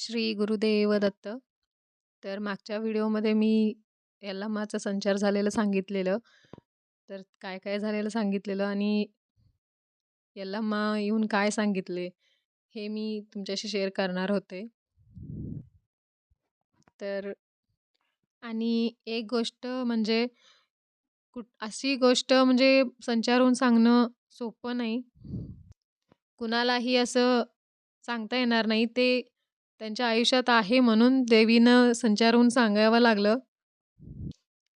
श्री गुरुदेव दत्त. तर मागच्या व्हिडिओमध्ये मी यल्लामाचा संचार झालेलं सांगितलेलं. तर काय, काय झालेलं सांगितलेलं आणि यल्लामा येऊन काय सांगितले, हे मी तुमच्याशी शेअर करणार होते. तर आणि एक गोष्ट म्हणजे कुठ अशी गोष्ट म्हणजे संचार सांगणं सोपं नाही. कुणालाही असं सांगता येणार नाही. ते त्यांच्या आयुष्यात आहे म्हणून देवीनं संचारून सांगावं लागलं.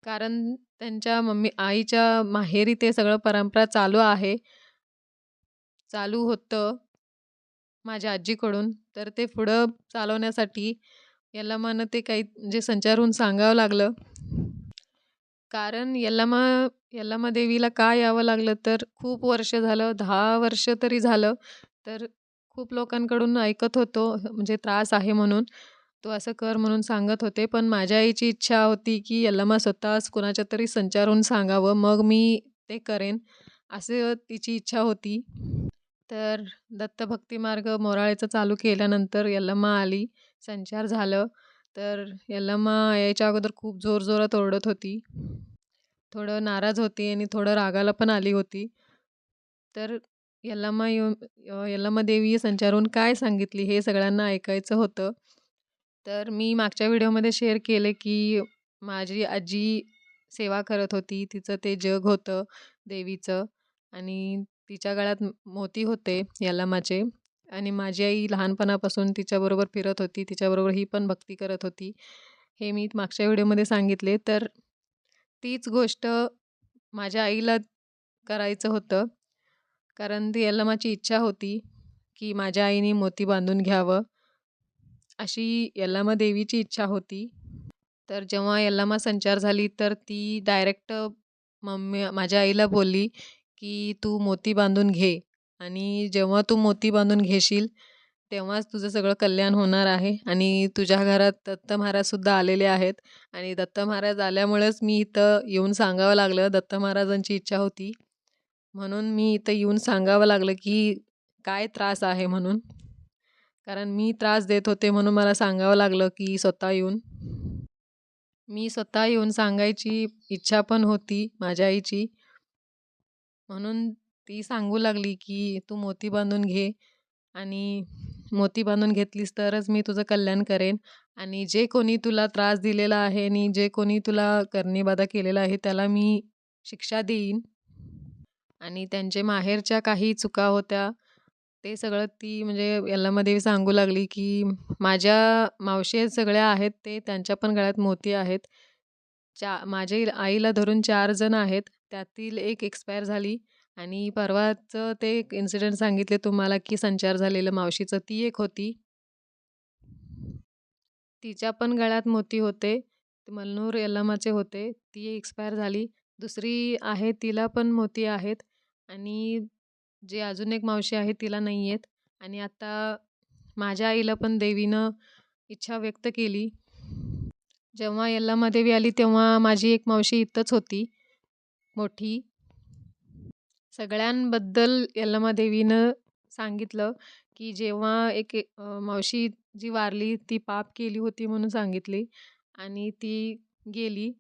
कारण त्यांच्या मम्मी आईच्या माहेरी ते सगळं परंपरा चालू आहे. चालू होतं माझ्या आजीकडून. तर ते पुढं चालवण्यासाठी यल्लामानं ते काही म्हणजे संचारून सांगावं लागलं. कारण यल्लामा यल्लामा देवीला का यावं लागलं तर खूप वर्ष झालं, दहा वर्ष तरी झालं. तर खूप लोकांकडून ऐकत होतो म्हणजे त्रास आहे म्हणून. तो असं कर म्हणून सांगत होते. पण माझ्या आईची इच्छा होती की यल्लमा स्वतःच कुणाच्या तरी संचारून सांगावं, मग मी ते करेन, असं तिची इच्छा होती. तर दत्तभक्ती मार्ग मोराळेचं चालू केल्यानंतर यल्लमा आली, संचार झालं. तर यल्लमा यायच्या अगोदर खूप जोरजोरात ओरडत होती. थोडं नाराज होती आणि थोडं रागाला पण आली होती. तर यल्लामा येऊन यल्लामा देवी संचारून काय सांगितली हे सगळ्यांना ऐकायचं होतं. तर मी मागच्या व्हिडिओमध्ये शेअर केले की माझी आजी सेवा करत होती. तिचं ते जग होतं देवीचं आणि तिच्या गळ्यात मोती होते यल्लामाचे आणि माझी आई लहानपणापासून तिच्याबरोबर फिरत होती. तिच्याबरोबर ही पण भक्ती करत होती. हे मी मागच्या व्हिडिओमध्ये सांगितले. तर तीच गोष्ट माझ्या आईला करायचं होतं. कारण ती यल्लामाची इच्छा होती की माझ्या आईने मोती बांधून घ्यावं, अशी यल्लामा देवीची इच्छा होती. तर जेव्हा यल्लामा संचार झाली तर ती डायरेक्ट मम्मी माझ्या आईला बोलली की तू मोती बांधून घे. आणि जेव्हा तू मोती बांधून घेशील तेव्हाच तुझं सगळं कल्याण होणार आहे. आणि तुझ्या घरात दत्त महाराजसुद्धा आलेले आहेत. आणि दत्त महाराज आल्यामुळेच मी इथं येऊन सांगावं लागलं. दत्त महाराजांची इच्छा होती. म्हणून मी इथं येऊन सांगावं लागलं की काय त्रास आहे म्हणून. कारण मी त्रास देत होते म्हणून मला सांगावं लागलं की स्वतः येऊन. मी स्वतः येऊन सांगायची इच्छा पण होती माझ्या आईची. म्हणून ती सांगू लागली की तू मोती बांधून घे आणि मोती बांधून घेतलीस तरच मी तुझं कल्याण करेन आणि जे कोणी तुला त्रास दिलेला आहे आणि जे कोणी तुला करणीबाधा केलेला आहे त्याला मी शिक्षा देईन. आणि त्यांचे माहेरच्या काही चुका होत्या, ते सगळं ती म्हणजे यल्लमादेवी सांगू लागली की माझ्या मावशी सगळ्या आहेत ते त्यांच्या पण गळ्यात मोती आहेत. चा माझ्या आईला धरून चार जण आहेत. त्यातील एक एक्सपायर झाली आणि परवाचं ते एक इन्सिडेंट सांगितले तुम्हाला की संचार झालेलं मावशीचं, ती एक होती. तिच्या पण गळ्यात मोती होते. मलनूर यल्लामाचे होते. ती एक्सपायर झाली. दुसरी आहे तिला पण मोती आहेत आणि जे अजून एक मावशी आहे तिला नाही आहेत आणि आता माझ्या आईला पण देवीनं इच्छा व्यक्त केली. जेव्हा यल्लामा देवी आली तेव्हा माझी एक मावशी इथंच होती, मोठी. सगळ्यांबद्दल यल्लामा देवीनं सांगितलं की जेव्हा एक मावशी जी वारली ती पाप केली होती म्हणून सांगितली आणि ती गेली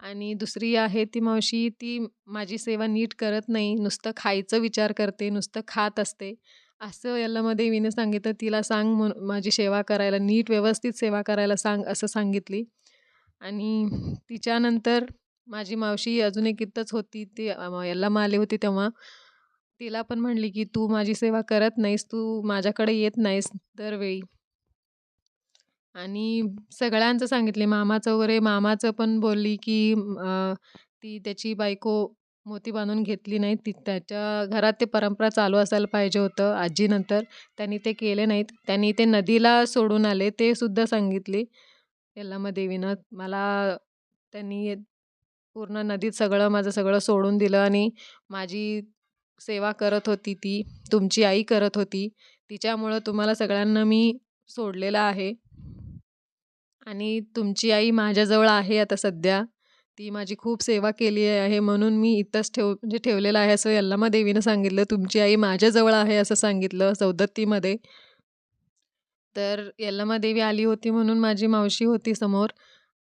आणि दुसरी आहे ती मावशी ती माझी सेवा नीट करत नाही, नुसतं खायचं विचार करते, नुसतं खात असते. असं यल्लामा मीने सांगितलं, तिला सांग म्हणून माझी सेवा करायला, नीट व्यवस्थित सेवा करायला सांग, असं सांगितली. आणि तिच्यानंतर माझी मावशी अजून एक इथंच होती. ती यल्लामा आली होती तेव्हा तिला पण म्हणली की तू माझी सेवा करत नाहीस, तू माझ्याकडे येत नाहीस दरवेळी. आणि सगळ्यांचं सांगितले मामाचं वगैरे मामाचं पण बोलली की ती त्याची बायको मोती बांधून घेतली नाही. ती त्याच्या घरात ते परंपरा चालू असायला पाहिजे होतं आजीनंतर. त्यांनी ते केले नाहीत. त्यांनी ते नदीला सोडून आले ते सुद्धा सांगितले यल्लामा देवीनं. मला त्यांनी पूर्ण नदीत सगळं माझं सगळं सोडून दिलं आणि माझी सेवा करत होती ती. तुमची आई करत होती. तिच्यामुळं तुम्हाला सगळ्यांना मी सोडलेलं आहे. आणि तुमची आई माझ्याजवळ आहे आता सध्या. ती माझी खूप सेवा केली आहे म्हणून मी इथंच ठेव म्हणजे ठेवलेलं आहे असं यल्लामा देवीनं सांगितलं. तुमची आई माझ्याजवळ आहे असं सांगितलं सौदत्तीमध्ये. तर यल्लामा देवी आली होती म्हणून माझी मावशी होती समोर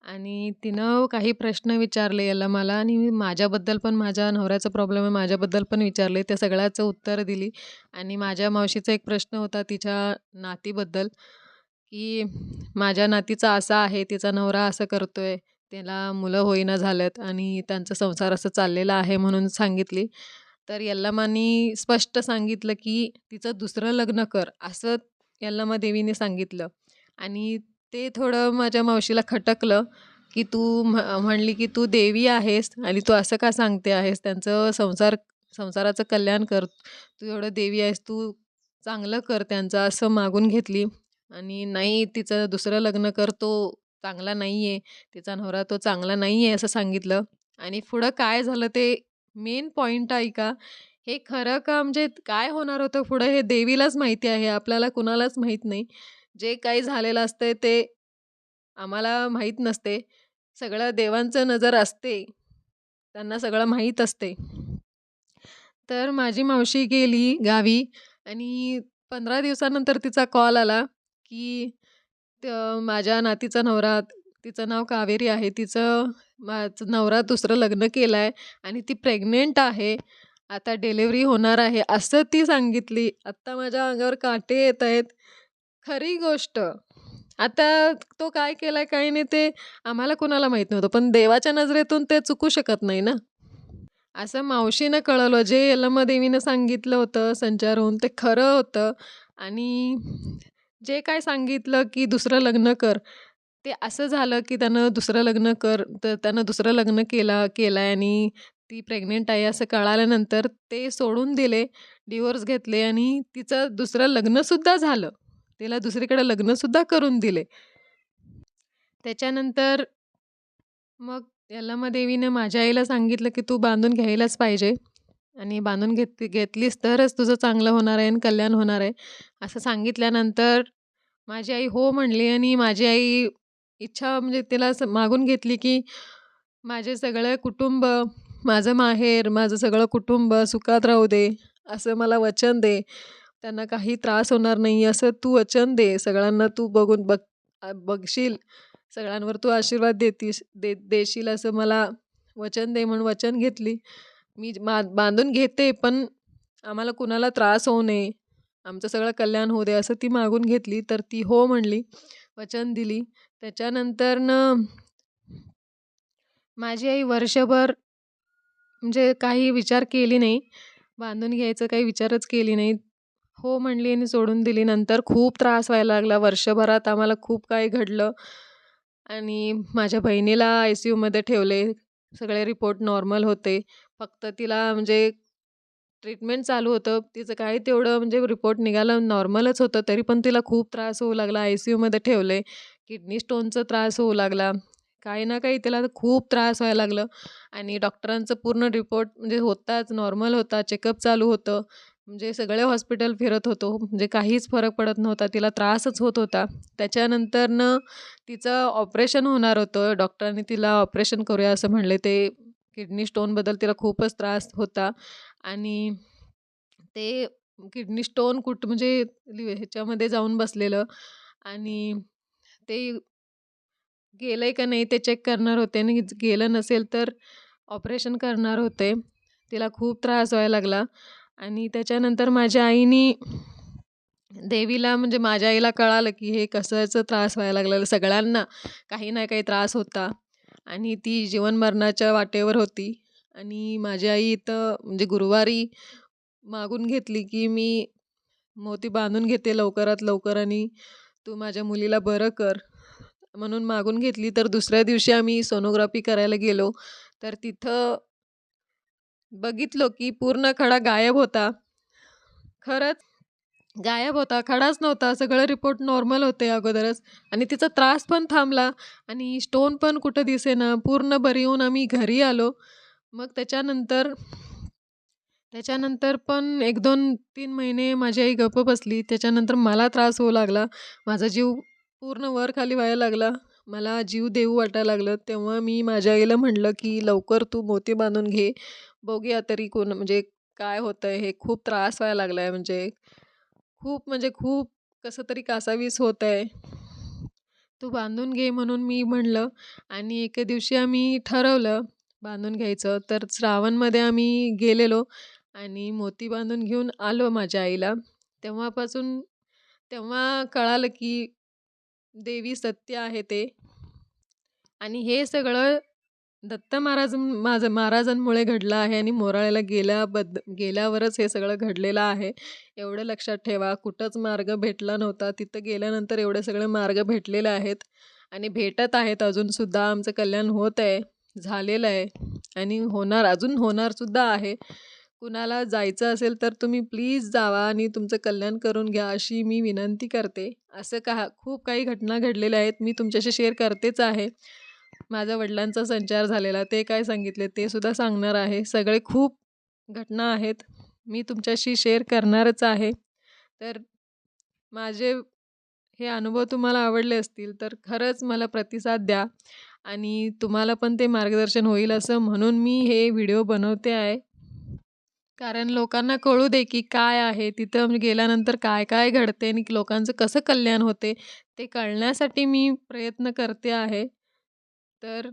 आणि तिनं काही प्रश्न विचारले यल्लमाला आणि मी माझ्याबद्दल पण माझ्या नवऱ्याचा प्रॉब्लेम आहे माझ्याबद्दल पण विचारले त्या सगळ्याचं उत्तर दिली आणि माझ्या मावशीचा एक प्रश्न होता तिच्या नातीबद्दल की माझ्या नातीचा असा आहे तिचा नवरा असं करतोय त्याला मुलं होईना झालेत आणि त्यांचा संसार असं चाललेला आहे म्हणून सांगितली. तर यल्लामानी स्पष्ट सांगितलं की तिचं दुसरं लग्न कर असं यल्लामा देवीने सांगितलं. आणि ते थोडं माझ्या मावशीला खटकलं की तू म्ह म्हणली की तू देवी आहेस आणि तू असं का सांगते आहेस? त्यांचं संसार संसाराचं कल्याण कर तू एवढं देवी आहेस तू चांगलं कर त्यांचं असं मागून घेतली. आणि नाही तिचं दुसरं लग्न कर तो चांगला नाही आहे तिचा नवरा तो चांगला नाही आहे असं सांगितलं. आणि पुढं काय झालं ते मेन पॉईंट ऐका हे खरं का म्हणजे काय होणार होतं पुढं हे देवीलाच माहिती आहे आपल्याला कुणालाच माहीत नाही. जे काही झालेलं असतंय ते आम्हाला माहीत नसते. सगळं देवांचं नजर असते. त्यांना सगळं माहीत असते. तर माझी मावशी गेली गावी आणि पंधरा दिवसानंतर तिचा कॉल आला. की त माझ्या नातीचा नवरा तिचं नाव कावेरी आहे. तिचं माझं नवरा दुसरं लग्न केलं आहे आणि ती प्रेग्नेंट आहे. आता डिलेवरी होणार आहे असं ती सांगितली. आत्ता माझ्या अंगावर काटे येत आहेत. खरी गोष्ट. आता तो काय केला आहे काही नाही ते आम्हाला कुणाला माहीत नव्हतं. पण देवाच्या नजरेतून ते चुकू शकत नाही ना. असं मावशीनं कळलं जे यलमा देवीनं सांगितलं होतं संचार होऊन ते खरं होतं. आणि जे काय सांगितलं की दुसरं लग्न कर. ते असं झालं की त्यानं दुसरं लग्न कर तर त्यानं दुसरं लग्न केला केलं आहे आणि ती प्रेग्नेंट आहे असं कळाल्यानंतर ते सोडून दिले डिवोर्स घेतले आणि तिचं दुसरं लग्नसुद्धा झालं. तिला दुसरीकडे लग्नसुद्धा करून दिले. त्याच्यानंतर मग यल्लमा देवीने माझ्या आईला सांगितलं की तू बांधून घ्यायलाच पाहिजे. आणि बांधून घेत घेतलीस तरच तुझं चांगलं होणार आहे आणि कल्याण होणार आहे. असं सांगितल्यानंतर माझी आई हो म्हणली आणि माझी आई इच्छा म्हणजे तिला असं मागून घेतली की माझे सगळे कुटुंब माझं माहेर माझं सगळं कुटुंब सुखात राहू दे असं मला वचन दे. त्यांना काही त्रास होणार नाही असं तू वचन दे. सगळ्यांना तू बघून बघ बघशील. सगळ्यांवर तू आशीर्वाद देतीस दे देशील असं मला वचन दे म्हणून वचन घेतली. मी मा बांधून घेते पण आम्हाला कुणाला त्रास होऊ नये आमचं सगळं कल्याण होऊ दे असं ती मागून घेतली तर ती हो म्हणली वचन दिली. त्याच्यानंतर न माझी आई वर्षभर म्हणजे काही विचार केली नाही बांधून घ्यायचं काही विचारच केली नाही. हो म्हणली आणि सोडून दिली. नंतर खूप त्रास व्हायला लागला. वर्षभरात आम्हाला खूप काही घडलं आणि माझ्या बहिणीला आय सी यूमध्ये ठेवले. सगळे रिपोर्ट नॉर्मल होते. फक्त तिला म्हणजे ट्रीटमेंट चालू होतं तिचं काही तेवढं म्हणजे रिपोर्ट निघाला नॉर्मलच होतं तरी पण तिला खूप त्रास होऊ लागला आय सी यूमध्ये ठेवले किडनी स्टोनचा त्रास होऊ लागला काही ना काही तिला खूप त्रास व्हायला लागलं आणि डॉक्टरांचं पूर्ण रिपोर्ट म्हणजे होताच नॉर्मल होता चेकअप चालू होतं म्हणजे सगळे हॉस्पिटल फिरत होतो म्हणजे काहीच फरक पडत नव्हता तिला त्रासच होत होता. त्याच्यानंतरनं तिचं ऑपरेशन होणार होतं डॉक्टरांनी तिला ऑपरेशन करूया असं म्हणले ते किडनी स्टोनबद्दल तिला खूपच त्रास होता. आणि ते किडनी स्टोन कुठं म्हणजे ह्याच्यामध्ये जाऊन बसलेलं. आणि ते गेलं आहे का नाही ते चेक करणार होते. आणि गेलं नसेल तर ऑपरेशन करणार होते. तिला खूप त्रास व्हायला लागला. आणि त्याच्यानंतर माझ्या आईनी देवीला म्हणजे माझ्या आईला कळालं की हे कसाचं त्रास व्हायला लागलेलं सगळ्यांना. काही ना काही त्रास होता. आणि ती जीवनमरणाच्या वाटेवर होती. आणि माझी आई इथं म्हणजे गुरुवारी मागून घेतली की मी मोती बांधून घेते लवकरात लवकर आणि तू माझ्या मुलीला बरं कर. म्हणून मागून घेतली. तर दुसऱ्या दिवशी आम्ही सोनोग्राफी करायला गेलो. तर तिथं बघितलो की पूर्ण खडा गायब होता. खरंच गायब होता खडाच नव्हता सगळं रिपोर्ट नॉर्मल होते अगोदरच. आणि तिचा त्रास पण थांबला आणि स्टोन पण कुठं दिसेना पूर्ण बरी होऊन आम्ही घरी आलो. मग त्याच्यानंतर त्याच्यानंतर पण एक दोन तीन महिने माझी आई गप्प बसली. त्याच्यानंतर मला त्रास होऊ लागला. माझा जीव पूर्ण वर खाली व्हायला लागला. मला जीव देऊ वाटायला लागलं. तेव्हा मी माझ्या आईला म्हणलं की लवकर तू मोती बांधून घे. बघूया तरी कोण म्हणजे काय होतं आहे हे खूप त्रास व्हायला लागला आहे म्हणजे. खूप म्हणजे खूप कसं तरी कासावीस होत आहे तू बांधून घे म्हणून मी म्हणलं आणि एके दिवशी आम्ही ठरवलं बांधून घ्यायचं. तर श्रावणमध्ये आम्ही गेलेलो आणि मोती बांधून घेऊन आलो माझ्या आईला. तेव्हापासून तेव्हा कळालं की देवी सत्य आहे ते. आणि हे सगळं दत्त महाराज माझं महाराजांमुळे घडलं आहे आणि मोराळ्याला गेल्याबद्द गेल्यावरच हे सगळं घडलेलं आहे. एवढं लक्षात ठेवा कुठंच मार्ग भेटला नव्हता. तिथं गेल्यानंतर एवढे सगळे मार्ग भेटलेले आहेत आणि भेटत आहेत अजूनसुद्धा आमचं कल्याण होत आहे झालेलं आहे आणि होणार अजून होणारसुद्धा आहे. कुणाला जायचं असेल तर तुम्ही प्लीज जावा आणि तुमचं कल्याण करून घ्या अशी मी विनंती करते. असं का खूप काही घटना घडलेल्या आहेत. मी तुमच्याशी शेअर करतेच आहे. माझ्या वडिलांचा संचार झालेला ते काय सांगितले ते सुद्धा सांगणार आहे. सगळे खूप घटना आहेत. मी तुमच्याशी शेअर करणारच आहे. तर माझे हे अनुभव तुम्हाला आवडले असतील तर खरंच मला प्रतिसाद द्या आणि तुम्हाला पण ते मार्गदर्शन होईल असं म्हणून मी हे व्हिडिओ बनवते आहे. कारण लोकांना कळू दे की काय आहे तिथं गेल्यानंतर काय काय घडते आणि लोकांचं कसं कल्याण होते ते कळण्यासाठी मी प्रयत्न करते आहे. तर